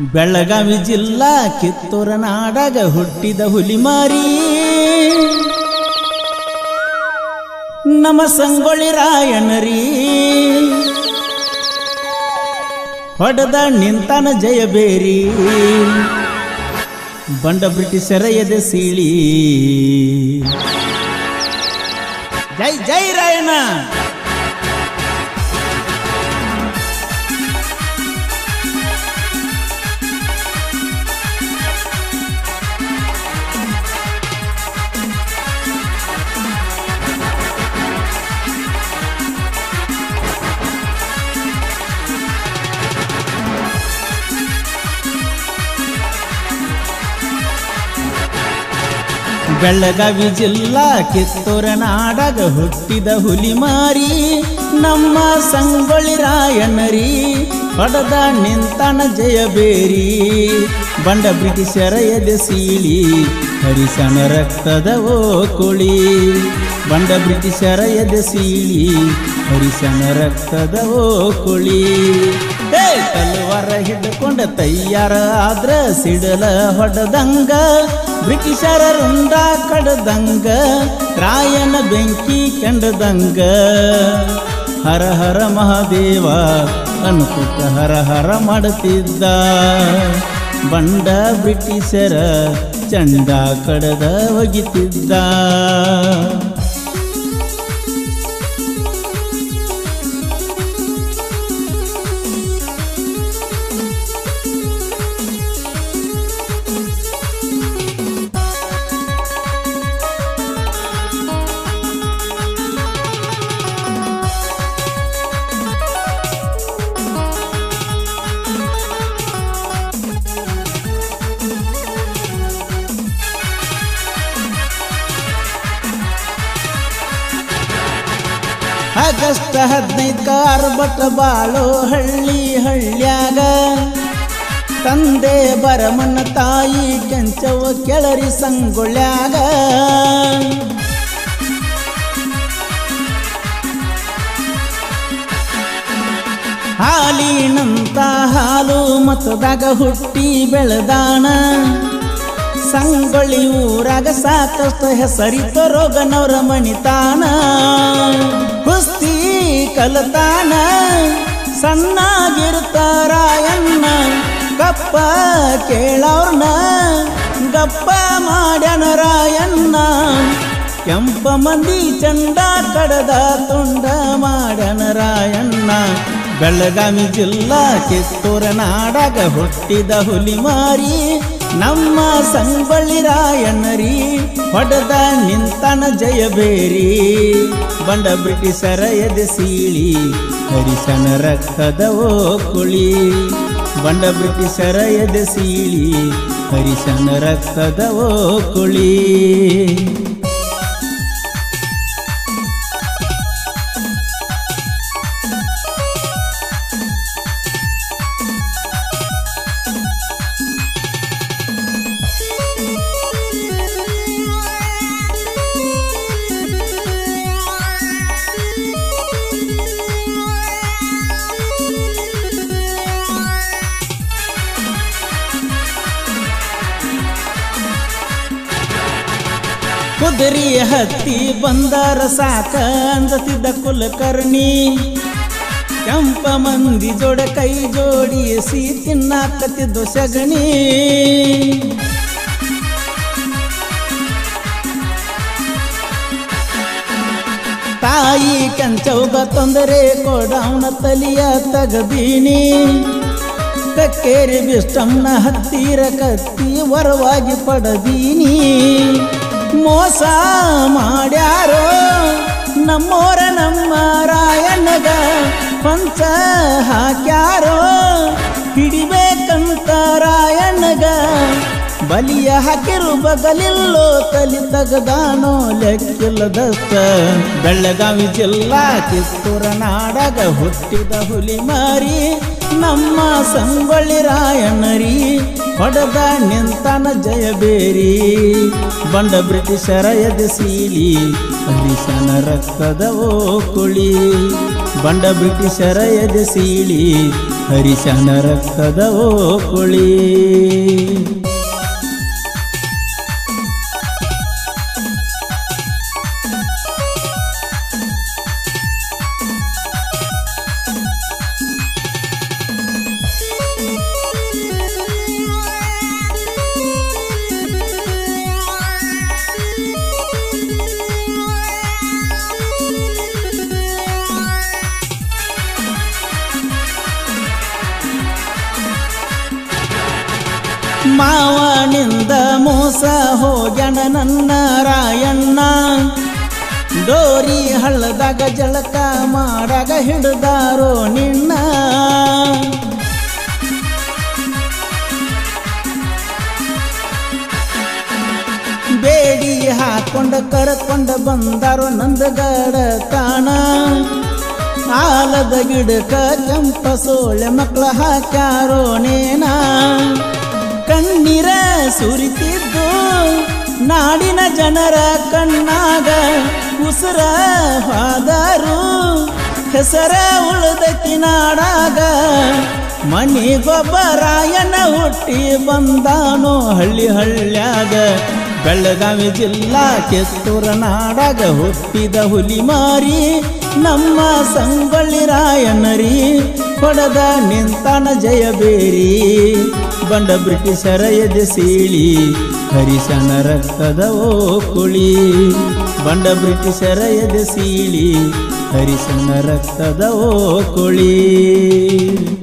ಬೆಳಗಾವಿ ಜಿಲ್ಲಾ ಕಿತ್ತೂರ ನಾಡಾಗ ಹುಟ್ಟಿದ ಹುಲಿಮಾರಿ. ನಮ್ಮ ಸಂಗೊಳ್ಳಿ ರಾಯಣರಿ. ಹೊಡೆದ ನಿಂತನ ಜಯಬೇರಿ ಬಂಡ ಬ್ರಿಟಿಷರ ಎದೆ ಸೀಳಿ. ಜೈ ಜೈ ರಾಯಣ್ಣ. ಬೆಳಗಾವಿ ಜಿಲ್ಲಾ ಕಿತ್ತೂರ ನಾಡಗ ಹುಟ್ಟಿದ ಹುಲಿಮಾರಿ ನಮ್ಮ ಸಂಗೊಳ್ಳಿ ರಾಯನರಿ ಹೊಡೆದ ನಿಂತನ ಜಯಬೇರಿ ಬಂಡ ಬ್ರಿಟಿಷರ ಎದೆ ಸೀಳಿ ಹರಿಸನ ರಕ್ತದ ಓಕುಳಿ. ಕುಳಿ ಬಂಡ ಬ್ರಿಟಿಷರ ಎದೆ ಸೀಳಿ ಹರಿಸನ ರಕ್ತದ ಓಕುಳಿ. ತಲವಾರ ಹಿಡ್ಕೊಂಡ ತಯ್ಯಾರ ಆದ್ರ ಸಿಡಲ ಹೊಡೆದಂಗ. ಬ್ರಿಟಿಷರ ರುಂಡ ಕಡದಂಗ, ರಾಯನ ಬೆಂಕಿ ಕೆಂಡದಂಗ. ಹರ ಹರ ಮಹಾದೇವ ಅನ್ಕುತ ಹರ ಹರ ಮಾಡುತ್ತಿದ್ದ ಬಂಡ ಬ್ರಿಟಿಷರ ಚಂಡ ಕಡದ ಒಗಿತಿದ್ದ. ಆಗಸ್ಟ್ ಹದಿನೈದು ಕಾರ್ಬಟ ಬಾಳೋ ಹಳ್ಳಿ ಹಳ್ಳ್ಯಾಗ. ತಂದೆ ಬರಮನ ತಾಯಿ ಕೆಂಚವ ಕೆಳರಿ ಸಂಗೊಳ್ಳ್ಯಾಗ. ಹಾಲಿನಂತ ಹಾಲು ಮತದಾಗ ಹುಟ್ಟಿ ಬೆಳೆದಾಣ. ಸಂಗೊಳ್ಳಿ ಊರಾಗ ಸಾಕಷ್ಟು ಹೆಸರಿತ ರೋಗನವರ ಮಣಿತಾನ. ಕುಸ್ತಿ ಕಲತಾನ ಸಣ್ಣಾಗಿರ್ತಾರಾಯಣ್ಣ ಕಪ್ಪ ಕೇಳವ್ರನ್ನ ಗಪ್ಪ ಮಾಡ್ಯಾನ ರಾಯಣ್ಣ ಕೆಂಪ ಮಂದಿ ಚಂಡ ಕಡದ ತುಂಡ ಮಾಡ್ಯಾನ ರಾಯಣ್ಣ ಬೆಳಗಾವಿ ಜಿಲ್ಲಾ ಕಿತ್ತೂರ ನಾಡಾಗ ಹುಟ್ಟಿದ ಹುಲಿಮಾರಿ ನಮ್ಮ ಸಂಗೊಳ್ಳಿ ರಾಯಣ್ಣರಿ ಹೊಡೆದ ನಿಂತನ ಜಯಬೇರಿ ಬಂಡ ಬ್ರಿಟಿಷರ ಎದೆ ಸೀಳಿ, ಹರಿಸನ ರಕ್ತದ ಓ ಕುಳಿ ಬಂಡ ಬ್ರಿಟಿಷರ ಎದೆ ಸೀಳಿ, ಹರಿಸನ ರಕ್ತದ ಓ ಕುದುರಿ ಹತ್ತಿ ಬಂದರ ಸಾಕ ಅಂದತಿದ್ದ ಕುಲಕರ್ಣಿ. ಕೆಂಪ ಮಂದಿ ಜೋಡ ಕೈ ಜೋಡಿಸಿ ತಿನ್ನಾಕತ್ತಿದ್ದು ಸಗಣಿ. ತಾಯಿ ಕಂಚೌಗ ತೊಂದರೆ ಕೊಡವನ ತಲಿಯ ತಗದೀನಿ ಕಕ್ಕೇರಿ ಬಿಷ್ಟಂನ ಹತ್ತಿರ ಕತ್ತಿ ವರವಾಗಿ ಪಡದೀನಿ ಮೋಸ ಮಾಡ್ಯಾರೋ? ನಮ್ಮೋರ ನಮ್ಮ ರಾಯಣ್ಣಗ ಪಂಚ ಹಾಕ್ಯಾರೋ? ಹಿಡಿಬೇಕಂತ ರಾಯಣ್ಣಗ ಬಲಿಯ ಹಾಕಿರು ಬಗಲಿಲ್ಲೋ ತಲಿ ತಗದಾನೋ ಲೆಕ್ಕಿಲ್ಲದಸ್ತ ಬೆಳಗಾವಿ ಜಿಲ್ಲಾ ಕಿತ್ತೂರ ನಾಡಗ ಹುಟ್ಟಿದ ಹುಲಿ ಮಾರಿ ನಮ್ಮ ಸಂಗೊಳ್ಳಿ ರಾಯಣ್ಣರಿ ಹೊಡೆದ ನಿಂತನ ಜಯಬೇರಿ ಬಂಡ ಬ್ರಿಟಿಷರ ಎದೆ ಸೀಲಿ ಹರಿಸನ ರಕ್ತದ ಓಕುಳಿ. ಕುಳಿ ಬಂಡ ಬ್ರಿಟಿಷರ ಎದೆ ಸೀಳಿ ಹರಿಶನ ರಕ್ತದ ಓಕುಳಿ. ಮಾವನಿಂದ ಮೋಸ ಹೋಗ್ಯಾನ ನನ್ನ ರಾಯಣ್ಣ. ಡೋರಿ ಹಳ್ಳದಾಗ ಜಳಕ ಮಾಡಾಗ ಹಿಡ್ದಾರೋ ನಿನ್ನ. ಬೇಡಿ ಹಾಕೊಂಡ ಕರ್ಕೊಂಡ ಬಂದಾರೋ ನಂದಗಡ ತಾಣ. ಆಲದ ಗಿಡಕ ಕೆಂಪ ಸೋಳೆ ಮಕ್ಕಳ ಹಾಕ್ಯಾರೋ ನೇನ. ಕಣ್ಣೀರ ಸುರಿತಿದ್ದು ನಾಡಿನ ಜನರ ಕಣ್ಣಾಗ ಉಸಿರ ಹಾದರು. ಹೆಸರ ಉಳ್ದೈತಿ ನಾಡಾಗ ಮನಿಗೊಬ್ಬರಾಯನ ಹುಟ್ಟಿ ಬಂದಾನೋ ಹಳ್ಳಿ ಹಳ್ಳ್ಯಾಗ. ಬೆಳಗಾವಿ ಜಿಲ್ಲಾ ಕೆತ್ತೂರ ನಾಡಾಗ ಹುಟ್ಟಿದ ಹುಲಿ ಮಾರಿ, ನಮ್ಮ ಸಂಗೊಳ್ಳಿ ರಾಯನರಿ, ಹೊಡೆದ ನಿಂತಾನ ಜಯಬೇರಿ ಬಂಡ ಬ್ರಿಟಿಷರ ಎದೆ ಸೀಳಿ, ಹರಿಶನ ರಕ್ತದ ಓಕುಳಿ ಕುಳಿ. ಬಂಡ ಬ್ರಿಟಿಷರ ಎದೆ ಸೀಳಿ, ಹರಿಶನ ರಕ್ತದ ಓಕುಳಿ ಕುಳಿ.